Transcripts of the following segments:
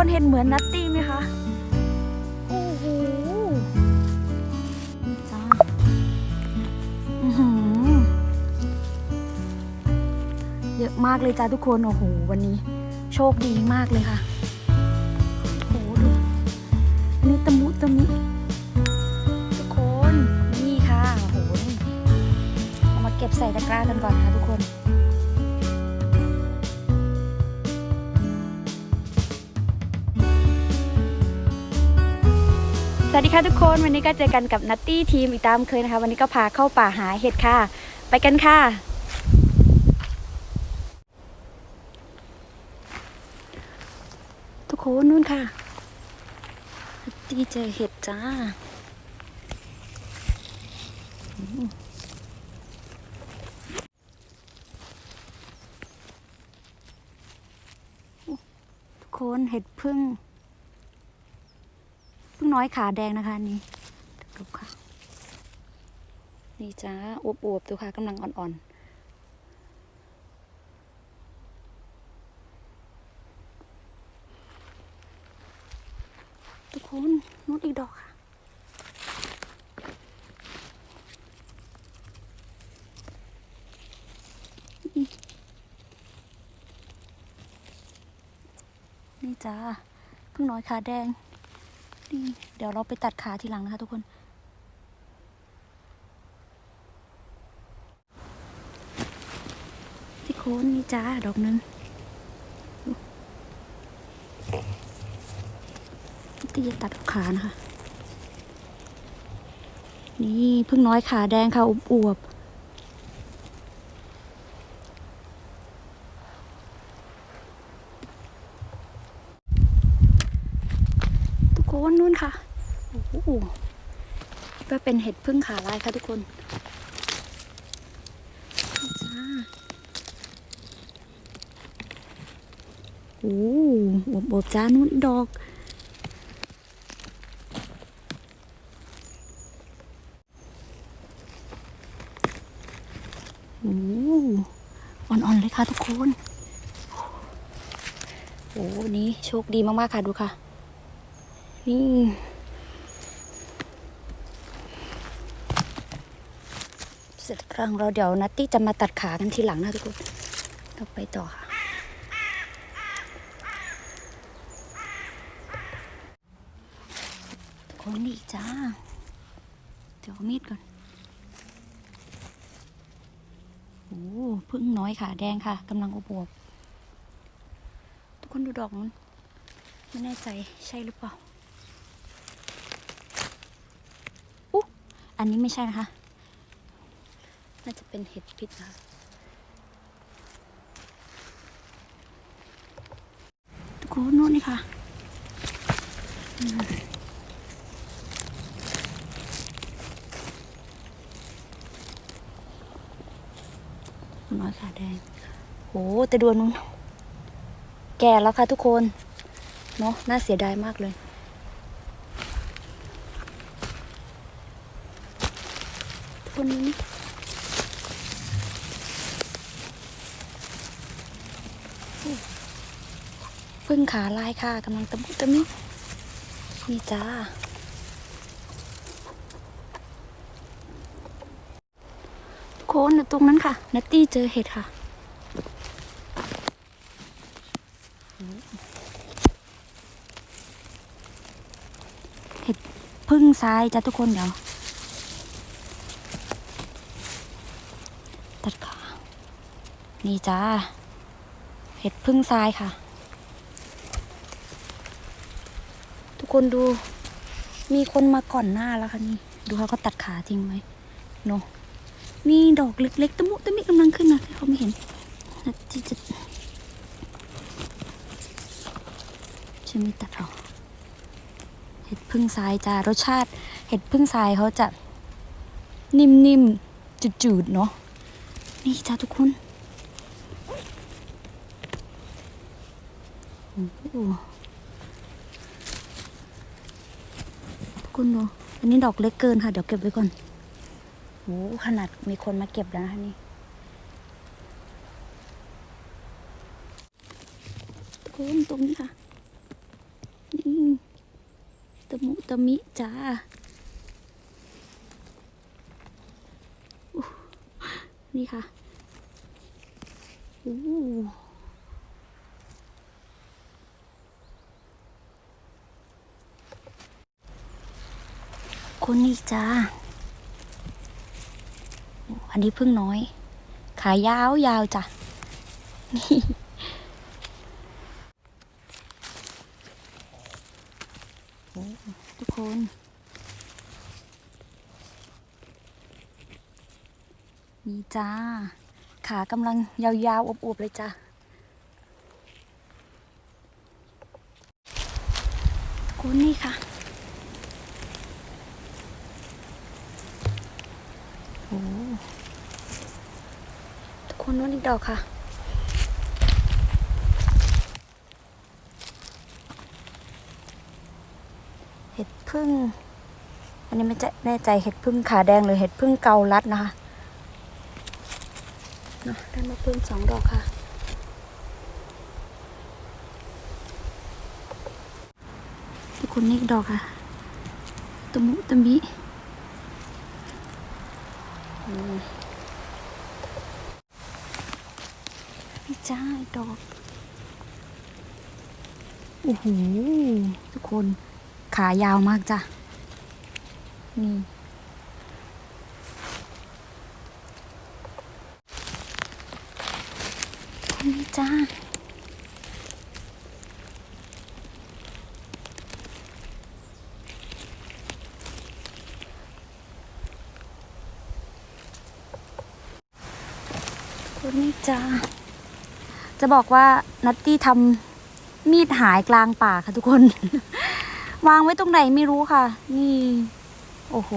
คนเห็นเหมือนนัตตี้ไหมคะ โอ้โหจ้าเยอะมากเลยจ้าทุกคน โอ้โห วันนี้ โชคดีมากเลยค่ะ โอ้โหดูอันนี้ตะมุตะมิทุกคน นี่ค่ะ โอ้โหเอามาเก็บใส่ตะกร้ากันก่อนค่ะ วัสดีค่ะทุกคนวันนี้ก็เจอกันกับนัตตี้ทีมอีกตามเคยนะคะ วันนี้ก็พาเข้าป่าหาเห็ดค่ะ ไปกันค่ะ ทุกคนนู่นค่ะนัตตี้เจอเห็ดจ้าทุกคนเห็ดพึ่ง น้อยขาแดงนะคะนี่ดูค่ะ นี่จ้าอวบๆดูค่ะกำลังอ่อนๆทุกคนนู่นอีกดอกค่ะ นี่จ้าเพึ่งน้อยขาแดง นี่เดี๋ยวเราไปตัดขาทีหลังนะคะทุกคน ที่โคนนี่จ้าดอกหนึงที่จะตัดขานะคะ นี่พึ่งน้อยขาแดงค่ะอวบอวบทุกค นนู่นค่ะโอ้โหก็เป็นเห็ดพึ่งขาลายค่ะทุกคนจ้าโอ้โหบวบจ้านู่นดอกโอ้อ่อนๆเลยค่ะทุกคน โอ้นนี้โชคดีมากๆค่ะดูค่ะ นี่ เสร็จครั้งเราเดี๋ยวนัตตี้จะมาตัดขากันทีหลังนะทุกคนเราไปต่อค่ะ ทุกคนนี่จ้า เดี๋ยวมีดก่อนโอ้พึ่งน้อยขาแดงค่ะกำลังอบวบทุกคนดูดอกนั้นไม่แน่ใจใช่หรือเปล่าอุ๊ อันนี้ไม่ใช่นะคะ น่าจะเป็นเห็ดพิษนะคะทุกคนนู่นนี่ค่ะอืมน้อยขาแดงโอ้แต่ดวนนู้น แก่แล้วค่ะทุกคน เนาะน่าเสียดายมากเลย ทุก คนนี้พึ่งขาลายค่ะกำลังตะมุตะมินี่จ้าทุกคนอยู่ตรงนั้นค่ะ นัตตี้เจอเห็ดค่ะเห็ดพึ่งทรายจ้ะทุกคนเดี๋ยว ตัดขา นี่จ้าเห็ดพึ่งทรายค่ะ ทุกคนดู มีคนมาก่อนหน้าแล้วค่ะนี่ ดูเขาก็ตัดขาทิ้งไว้เนาะมีดอกเล็กๆตะมุตะมิกำลังขึ้นนะที่เขาไม่เห็นนะที่จะฉันไม่ตัดออกเห็ดพึ่งทรายจ้ารสชาติ เห็ดพึ่งทรายเขาจะนิ่มๆจืดๆเนาะนี่จ้าทุกคนโอ้โหทุก คนดูอันนี้ดอกเล็กเกินค่ะ เดี๋ยวเก็บไว้ก่อนโอ้ขนาดมีคนมาเก็บแล้วนะคะนี่ทุกคนตรงนี้ค่ะ นี่ตะมุตะมิจ้าอู้นี่ค่ะอู้ คนนี้จ้า อันนี้พึ่งน้อย ขายาวยาวจ้ะ นี่ทุกคนนี่จ้า ขากำลังยาวๆอวบๆเลยจ้ะทุกคนนี่ค่ะ โอ้ทุก คนนู้นอีกดอกค่ะเห็ดพึ่ง อันนี้ไม่แน่ใจเห็ดพึ่งขาแดงหรือเห็ดพึ่งเกาลัดนะคะนะได้มาพึ่งสองดอกค่ะ ทุกคนนี่ดอกค่ะตมุตมิอืมพี่ จ้าอีกดอก โอ้โห ทุกคน ขายาวมากจ้ะ นี่ นี่จ้าคนนี้จ้า จะบอกว่านัตตี้ทำมีดหายกลางป่าค่ะทุกคน วางไว้ตรงไหนไม่รู้ค่ะ นี่ โอ้โห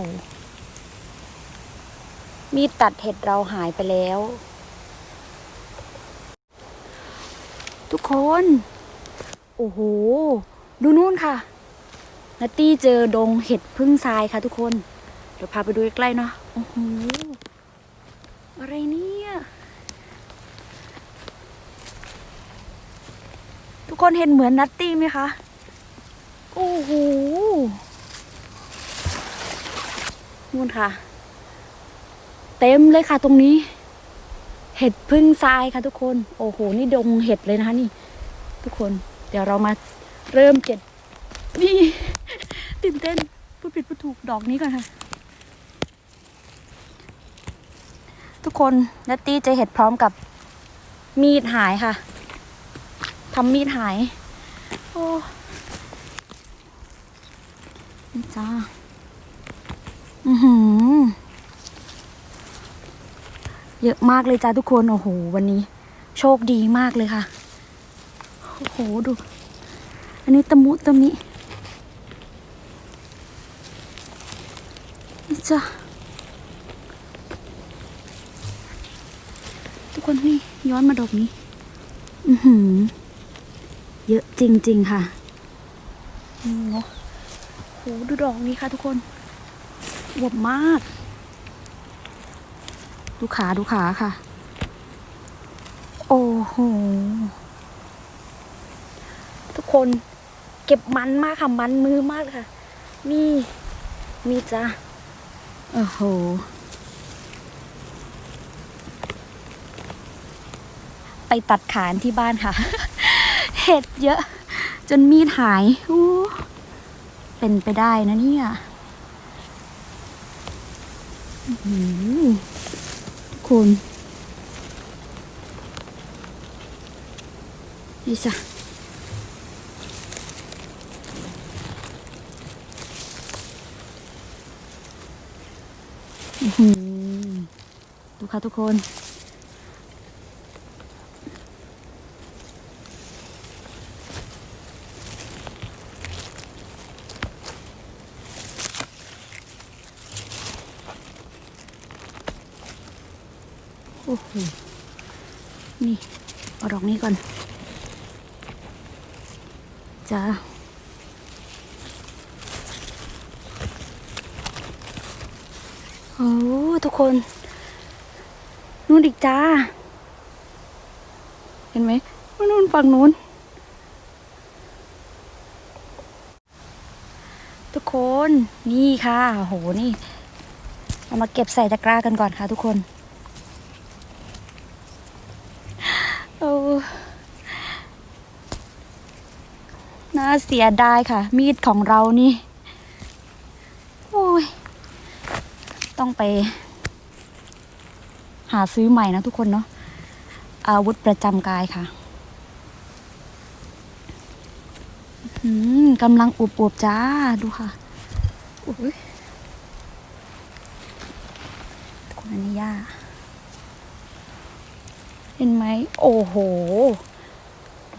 มีดตัดเห็ดเราหายไปแล้ว ทุกคน โอ้โห ดูนู่นค่ะ นัตตี้เจอดงเห็ดพึ่งทรายค่ะทุกคน เดี๋ยวพาไปดูใกล้ๆเนาะโอ้โห อะไรเนี่ย ทุก คนเห็นเหมือนนัตตี้ไหมคะโอ้โหนู่นค่ะ เต็มเลยค่ะตรงนี้ เห็ดพึ่งทรายค่ะทุกคน โอ้โห นี่ดงเห็ดเลยนะคะนี่ ทุกคน เดี๋ยวเรามาเริ่มเก็บนี่ตื่นเต้นพูดผิดพูดถูกดอกนี้ก่อนค่ะ ทุกคนนัตตี้จะเห็ดพร้อมกับมีดหายค่ะำมีดหาย โอ้นี่จ้า อือหือ เยอะมากเลยจ้าทุกคน โอ้โห วันนี้ โชคดีมากเลยค่ะ โอ้โห ดู อันนี้ตะมุตะมินี่จ้าทุกคนนี่ย้อนมาดอกนี้ อือหือ เยอะจริง ๆ ค่ะนี่เนาะโหดูดอกนี้ค่ะทุกคนอวบมาก ดูขาดูขาค่ะ โอ้โห ทุกคนเก็บมันมากค่ะ มันมือมากเลยค่ะ นี่มีจ้ะโอ้โห ไปตัดขานที่บ้านค่ะ เห็ดเยอะ จนมีดหายอู้เป็นไปได้นะเนี่ยทุกคนนี่จ้ะดูค่ะทุกคน โอ้โห นี่ เอาดอก นี้ก่อนจ้าโอ้ทุกคน นู่นอีกจ้า เห็นไหมว่านู่นฝั่งนู้น ทุกคนนี่ค่ะโอ้โหนี่ เอามาเก็บใส่ตะกร้ากันก่อนค่ะทุกคนโอ้น่า เสียดายค่ะ มีดของเรานี่โอ้ยต้องไป หาซื้อใหม่นะทุกคนเนาะอาวุธประจำกายค่ะกำลังอวบๆจ้าดูค่ะอุ้ยคนอันนี้ยาเห็นไหม โอ้โห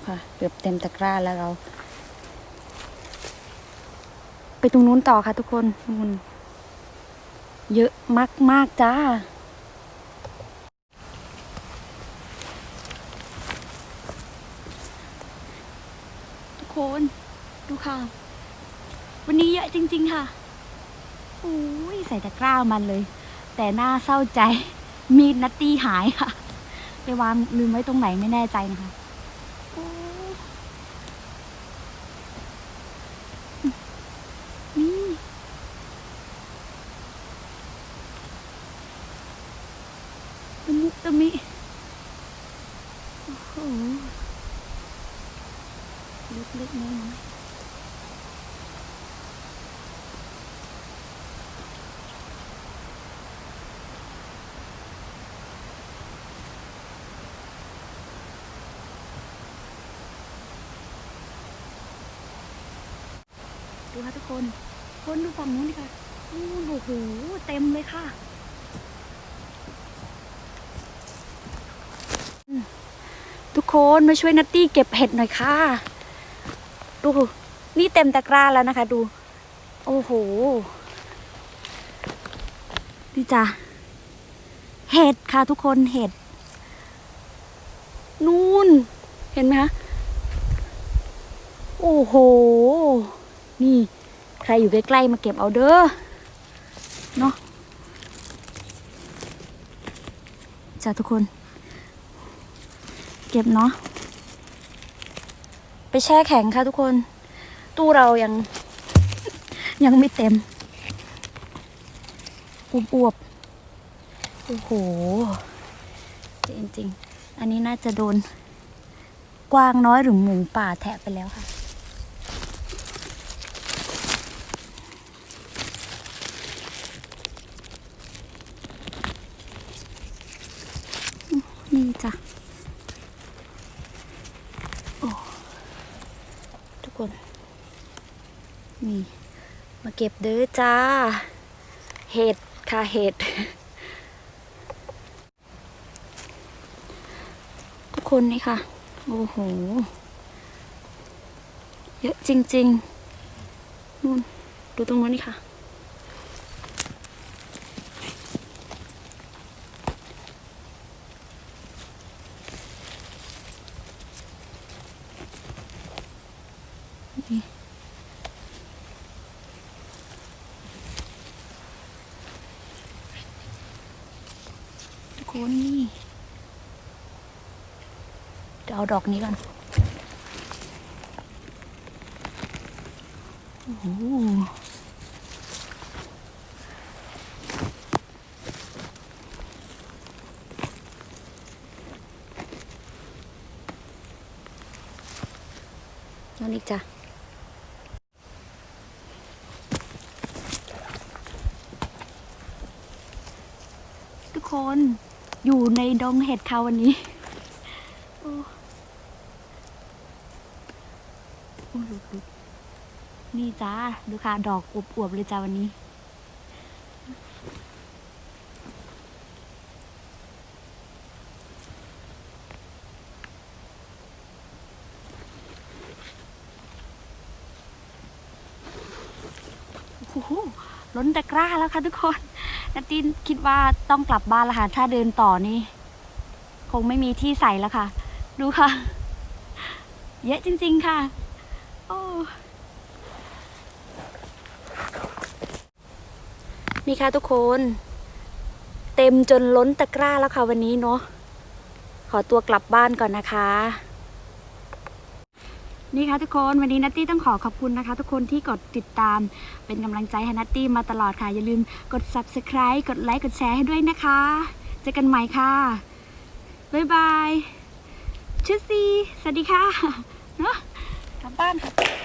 ค่ะ เกือบเต็มตะกร้าแล้วเรา ไปตรงนู้นต่อค่ะทุกคนนู่นเยอะมากๆจ้า ทุกคนดูค่ะ วันนี้เยอะจริง ๆ ค่ะโอ้ยใส่ตะกร้ามันเลย แต่หน่าเศร้าใจ มีดนัตตี้หายค่ะ ไปวางลืมไว้ตรงไหนไม่แน่ใจนะคะโอ้นี่ ตะมุตะมิ โอ้โหเล็กๆน้อยๆดูค่ะทุกคน คนดูฝั่งนู้นดิค่ะโอ้โห เต็มเลยค่ะอืมทุก คนมาช่วยนัตตี้เก็บเห็ดหน่อยค่ะ ดู นี่เต็มตะกร้าแล้วนะคะ ดู โอ้โหนี่จ้ะเห็ดค่ะทุกคนเห็ด นู่น เห็นไหมคะ โอ้โห นี่ ใครอยู่ใกล้ๆมาเก็บเอาเด้อเนาะจ้าทุกคน เก็บเนาะไปแช่แข็งค่ะทุกคน ตู้เรายัง ยังไม่เต็มอวบๆโอ้โหจริงๆ อันนี้น่าจะโดน กวางน้อยหรือหมูป่าแทะไปแล้วค่ะ นี่จ้ะ โอ้ ทุกคน นี่ มา เก็บเด้อจ้า เห็ดค่ะเห็ด ทุกคนนี่ค่ะ โอ้โห เยอะจริง ๆนู่นดูตรงนู้นนี่ค่ะ นี่ทุก คนนี่เดี๋ยวเอาดอกนี้ก่อนโอ้โหนั่นอีกจ้ะทุกคน อยู่ในดงเห็ดค่ะวันนี้โอ้โอ้ลุกลุกนี่จ้าดูค่ะ ดอกอวบๆเลยจ้าวันนี้ โอ้โหล้นตะกร้าแล้วค่ะทุกคน นาตินคิดว่าต้องกลับบ้านแล้วค่ะ ถ้าเดินต่อนี่ คงไม่มีที่ใส่แล้วค่ะ ดูค่ะ เยอะจริง ๆค่ะ โอ้ นี่ค่ะทุกคน เต็มจนล้นตะกร้าแล้วค่ะวันนี้เนาะ ขอตัวกลับบ้านก่อนนะคะ นี่ค่ะทุกคนวันนี้นัตตี้ต้องขอขอบคุณนะคะ ทุกคนที่กดติดตามเป็นกำลังใจให้นัตตี้มาตลอดค่ะ อย่าลืมกด subscribe กดไลค์กดแชร์ให้ด้วยนะคะเจอกันใหม่ค่ะ บ๊ายบายชื่อซีสวัสดีค่ะเนาะกลับบ้านค่ะ